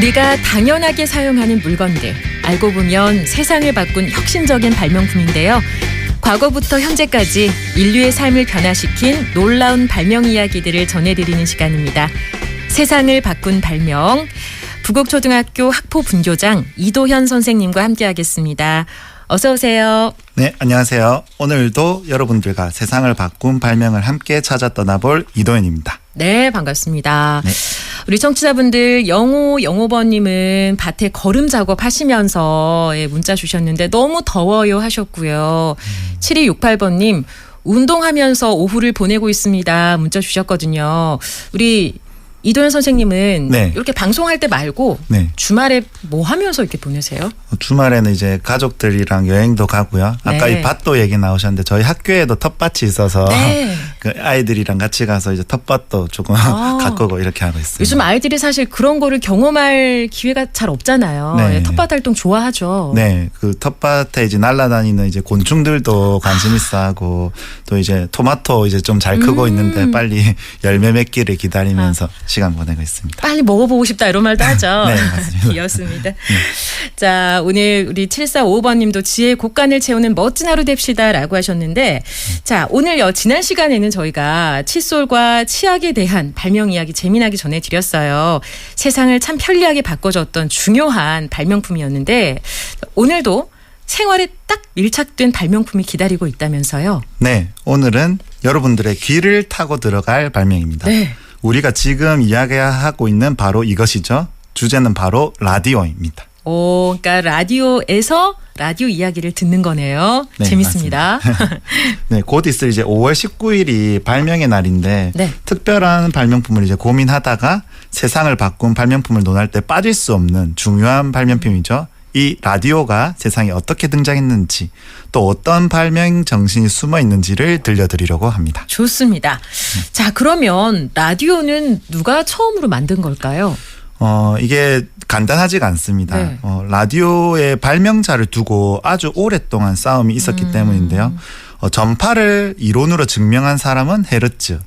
우리가 당연하게 사용하는 물건들 알고 보면 세상을 바꾼 혁신적인 발명품인데요. 과거부터 현재까지 인류의 삶을 변화시킨 놀라운 발명 이야기들을 전해드리는 시간입니다. 세상을 바꾼 발명. 부곡초등학교 학포 분교장 이도현 선생님과 함께하겠습니다. 어서 오세요. 네, 안녕하세요. 오늘도 여러분들과 세상을 바꾼 발명을 함께 찾아 떠나볼 이도현입니다. 네, 반갑습니다. 네. 우리 청취자분들 영호 영호번님은 밭에 거름 작업 하시면서 예, 문자 주셨는데 너무 더워요 하셨고요. 7268번님 운동하면서 오후를 보내고 있습니다. 문자 주셨거든요. 우리 이도현 선생님은 네. 이렇게 방송할 때 말고 네. 주말에 뭐 하면서 이렇게 보내세요? 주말에는 이제 가족들이랑 여행도 가고요. 아까 네. 이 밭도 얘기 나오셨는데 저희 학교에도 텃밭이 있어서 네. 그 아이들이랑 같이 가서 이제 텃밭도 조금 아. 가꾸고 이렇게 하고 있습니다. 요즘 아이들이 사실 그런 거를 경험할 기회가 잘 없잖아요. 네. 예, 텃밭 활동 좋아하죠. 네, 그 텃밭에 이제 날아다니는 이제 곤충들도 관심 있어 하고 또 이제 토마토 이제 좀 잘 크고 음. 있는데 빨리 열매 맺기를 기다리면서 시간 보내고 있습니다. 빨리 먹어보고 싶다 이런 말도 하죠. 네, 맞습니다. 귀엽습니다. 자, 오늘 우리 7455번 님도 지혜 곡간을 채우는 멋진 하루 됩시다 라고 하셨는데, 자, 오늘요 지난 시간에는 저희가 칫솔과 치약에 대한 발명 이야기 재미나게 전해드렸어요. 세상을 참 편리하게 바꿔줬던 중요한 발명품이었는데 오늘도 생활에 딱 밀착된 발명품이 기다리고 있다면서요. 네, 오늘은 여러분들의 귀를 타고 들어갈 발명입니다. 네. 우리가 지금 이야기하고 있는 바로 이것이죠. 주제는 바로 라디오입니다. 오, 그러니까 라디오에서 라디오 이야기를 듣는 거네요. 네, 재밌습니다. 네, 곧 있을 이제 5월 19일이 발명의 날인데 네. 특별한 발명품을 이제 고민하다가 세상을 바꾼 발명품을 논할 때 빠질 수 없는 중요한 발명품이죠. 이 라디오가 세상에 어떻게 등장했는지 또 어떤 발명 정신이 숨어 있는지를 들려드리려고 합니다. 좋습니다. 자, 그러면 라디오는 누가 처음으로 만든 걸까요? 어, 이게 간단하지가 않습니다. 네. 어, 라디오의 발명자를 두고 아주 오랫동안 싸움이 있었기 음. 때문인데요. 어, 전파를 이론으로 증명한 사람은 헤르츠.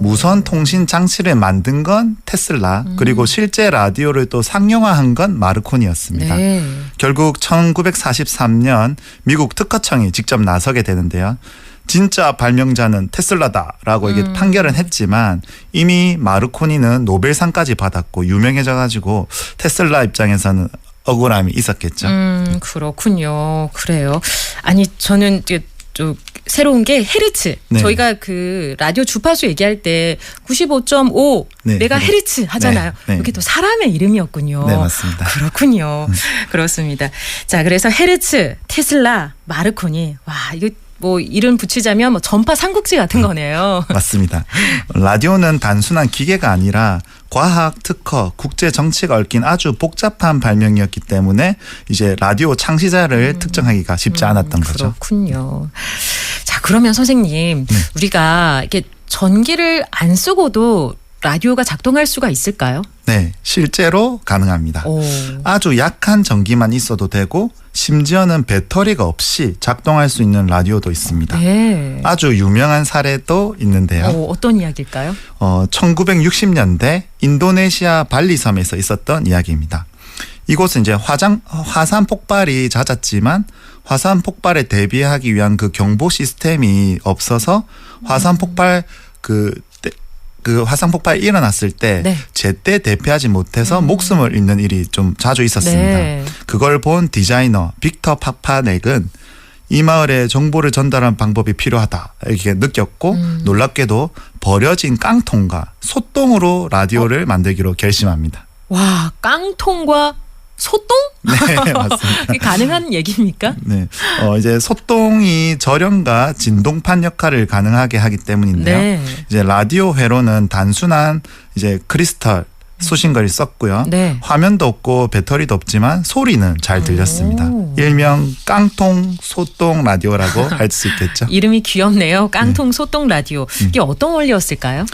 무선 통신 장치를 만든 건 테슬라. 음. 그리고 실제 라디오를 또 상용화한 건 마르코니였습니다. 네. 결국 1943년 미국 특허청이 직접 나서게 되는데요. 진짜 발명자는 테슬라다라고 이게 음. 판결은 했지만 이미 마르코니는 노벨상까지 받았고 유명해져가지고 테슬라 입장에서는 억울함이 있었겠죠. 음, 그렇군요. 그래요. 아니, 저는 이제 좀 새로운 게 헤르츠. 네. 저희가 그 라디오 주파수 얘기할 때 95.5 네, 내가 네. 헤르츠 하잖아요. 네, 네. 이게 또 사람의 이름이었군요. 네, 맞습니다. 음. 그렇군요. 그렇습니다. 자, 그래서 헤르츠, 테슬라, 마르코니. 와, 이거 뭐 이름 붙이자면 뭐 전파 삼국지 같은 거네요. 맞습니다. 라디오는 단순한 기계가 아니라 과학, 특허, 국제 정치가 얽힌 아주 복잡한 발명이었기 때문에 이제 라디오 창시자를 특정하기가 쉽지 않았던 거죠. 음, 그렇군요. 자, 그러면 선생님, 네. 우리가 이렇게 전기를 안 쓰고도 라디오가 작동할 수가 있을까요? 네, 실제로 가능합니다. 오. 아주 약한 전기만 있어도 되고 심지어는 배터리가 없이 작동할 수 있는 라디오도 있습니다. 네. 아주 유명한 사례도 있는데요. 어, 어떤 이야기일까요? 어, 1960년대 인도네시아 발리섬에서 있었던 이야기입니다. 이곳은 이제 화장, 화산 폭발이 잦았지만 화산 폭발에 대비하기 위한 그 경보 시스템이 없어서 화산 폭발 그, 때- 그 화산 폭발이 일어났을 때 네. 제때 대피하지 못해서 목숨을 잃는 일이 좀 자주 있었습니다. 네. 그걸 본 디자이너 빅터 파파넥은 이 마을에 정보를 전달하는 방법이 필요하다 이렇게 느꼈고 음. 놀랍게도 버려진 깡통과 소똥으로 라디오를 어? 만들기로 결심합니다. 와, 깡통과 소똥? 네 맞습니다. 가능한 얘기입니까? 네, 어 이제 소똥이 절연과 진동판 역할을 가능하게 하기 때문인데요. 네. 이제 라디오 회로는 단순한 이제 크리스탈 수신거를 썼고요. 네. 화면도 없고 배터리도 없지만 소리는 잘 들렸습니다. 오. 일명 깡통 소똥 라디오라고 할 수 있겠죠. 이름이 귀엽네요. 깡통 소똥 라디오. 음. 이게 어떤 원리였을까요?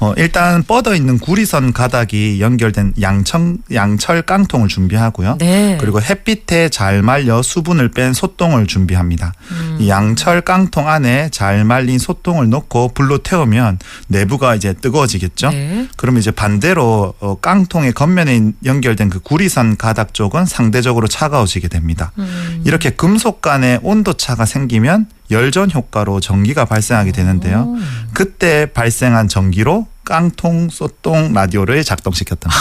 어, 일단 뻗어 있는 구리선 가닥이 연결된 양청, 양철 깡통을 준비하고요. 네. 그리고 햇빛에 잘 말려 수분을 뺀 소똥을 준비합니다. 음. 이 양철 깡통 안에 잘 말린 소똥을 넣고 불로 태우면 내부가 이제 뜨거워지겠죠. 네. 그러면 이제 반대로 어, 깡통의 겉면에 연결된 그 구리선 가닥 쪽은 상대적으로 차가워지게 됩니다. 음. 이렇게 금속 간의 온도 차가 생기면 열전 효과로 전기가 발생하게 되는데요. 오. 그때 발생한 전기로 깡통 소똥 라디오를 작동시켰던.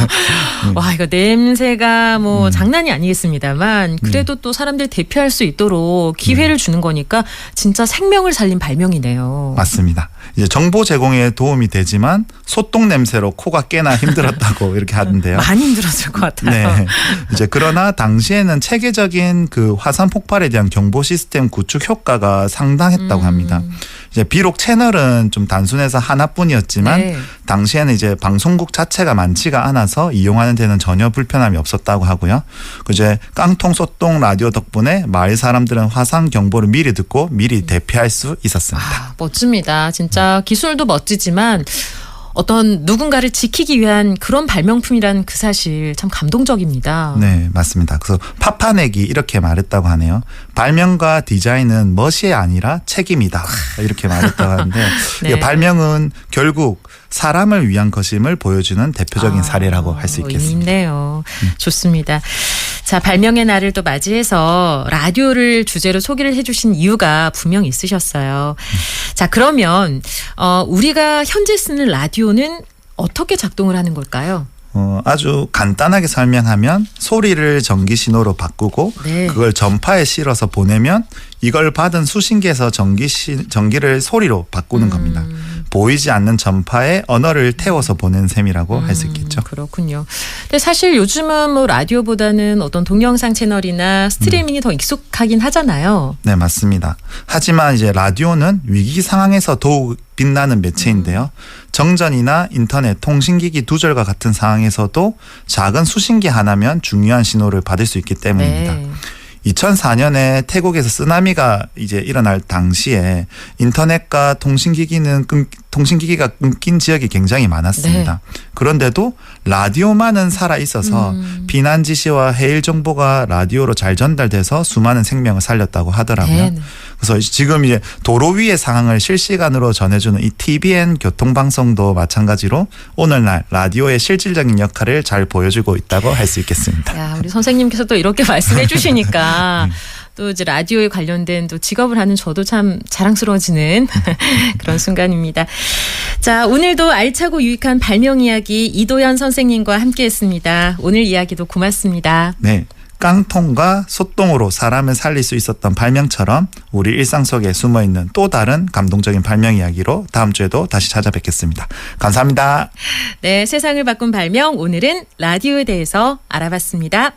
와 이거 냄새가 뭐 음. 장난이 아니겠습니다만 그래도 또 사람들 대표할 수 있도록 기회를 주는 거니까 진짜 생명을 살린 발명이네요. 맞습니다. 이제 정보 제공에 도움이 되지만 소똥 냄새로 코가 꽤나 힘들었다고 이렇게 하던데요. 많이 힘들었을 것 같아요. 네. 이제 그러나 당시에는 체계적인 그 화산 폭발에 대한 경보 시스템 구축 효과가 상당했다고 음. 합니다. 이제 비록 채널은 좀 단순해서 하나뿐이었지 만 네. 당시에는 이제 방송국 자체가 많지가 않아서 이용하는 데는 전혀 불편함이 없었다고 하고요. 그 이제 깡통 소똥 라디오 덕분에 마을 사람들은 화산 경보를 미리 듣고 미리 대피할 수 있었습니다. 아, 멋집니다. 진짜 기술도 멋지지만 어떤 누군가를 지키기 위한 그런 발명품이라는 그 사실 참 감동적입니다. 네, 맞습니다. 그래서 파파넥이 이렇게 말했다고 하네요. 발명과 디자인은 멋이 아니라 책임이다. 이렇게 말했다고 하는데 네. 이 발명은 결국 사람을 위한 것임을 보여주는 대표적인 아, 사례라고 할 수 있겠습니다. 있네요. 좋습니다. 자, 발명의 날을 또 맞이해서 라디오를 주제로 소개를 해주신 이유가 분명 있으셨어요. 자, 그러면 어, 우리가 현재 쓰는 라디오는 어떻게 작동을 하는 걸까요? 어, 아주 간단하게 설명하면 소리를 전기 신호로 바꾸고 네. 그걸 전파에 실어서 보내면 이걸 받은 수신기에서 전기 시, 전기를 소리로 바꾸는 겁니다. 음. 보이지 않는 전파에 언어를 태워서 보낸 셈이라고 할 수 있겠죠. 음, 그렇군요. 근데 사실 요즘은 뭐 라디오보다는 어떤 동영상 채널이나 스트리밍이 더 익숙하긴 하잖아요. 네, 맞습니다. 하지만 이제 라디오는 위기 상황에서 더욱 빛나는 매체인데요. 정전이나 인터넷, 통신기기 두절과 같은 상황에서도 작은 수신기 하나면 중요한 신호를 받을 수 있기 때문입니다. 네. 2004년에 태국에서 쓰나미가 이제 일어날 당시에 인터넷과 통신기기는 끊, 통신기기가 끊긴 지역이 굉장히 많았습니다. 그런데도 라디오만은 살아 있어서 음. 비난 지시와 해일 정보가 라디오로 잘 전달돼서 수많은 생명을 살렸다고 하더라고요. 네, 네. 그래서 지금 이제 도로 위의 상황을 실시간으로 전해주는 이 TBN 교통방송도 마찬가지로 오늘날 라디오의 실질적인 역할을 잘 보여주고 있다고 할 수 있겠습니다. 야, 우리 선생님께서 또 이렇게 말씀해 주시니까 또 이제 라디오에 관련된 또 직업을 하는 저도 참 자랑스러워지는 그런 순간입니다. 자, 오늘도 알차고 유익한 발명 이야기 이도현 선생님과 함께 했습니다. 오늘 이야기도 고맙습니다. 네. 깡통과 소똥으로 사람을 살릴 수 있었던 발명처럼 우리 일상 속에 숨어 있는 또 다른 감동적인 발명 이야기로 다음 주에도 다시 찾아뵙겠습니다. 감사합니다. 네, 세상을 바꾼 발명 오늘은 라디오에 대해서 알아봤습니다.